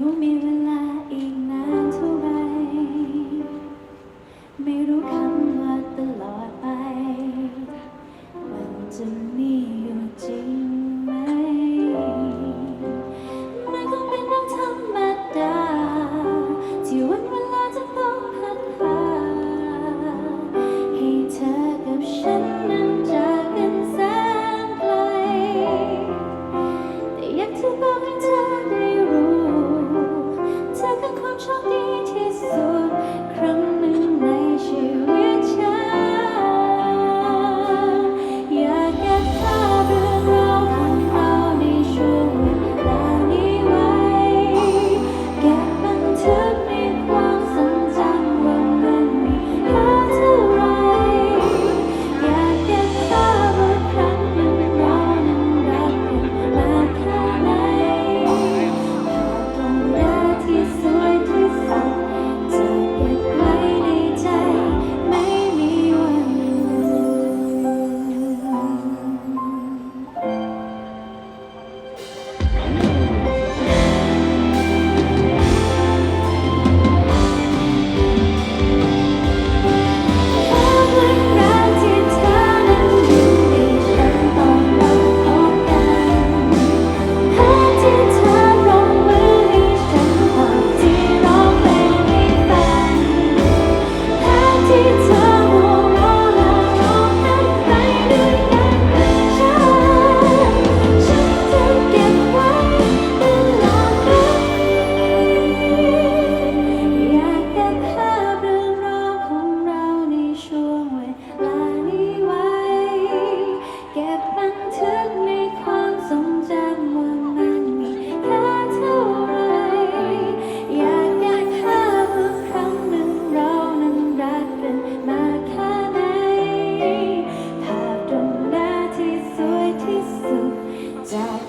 รู้มีเวลาอีกนานเท่าไร ไม่รู้คำว่าตลอดไป มันจะมีอยู่จริงไหม มันคเป็นเรื่องธดา ที่วันเวลาจะต้องพัดพให้เธอกับฉันนั้นจากกันแสนไกล แต่อยากจะบอกให้เธอ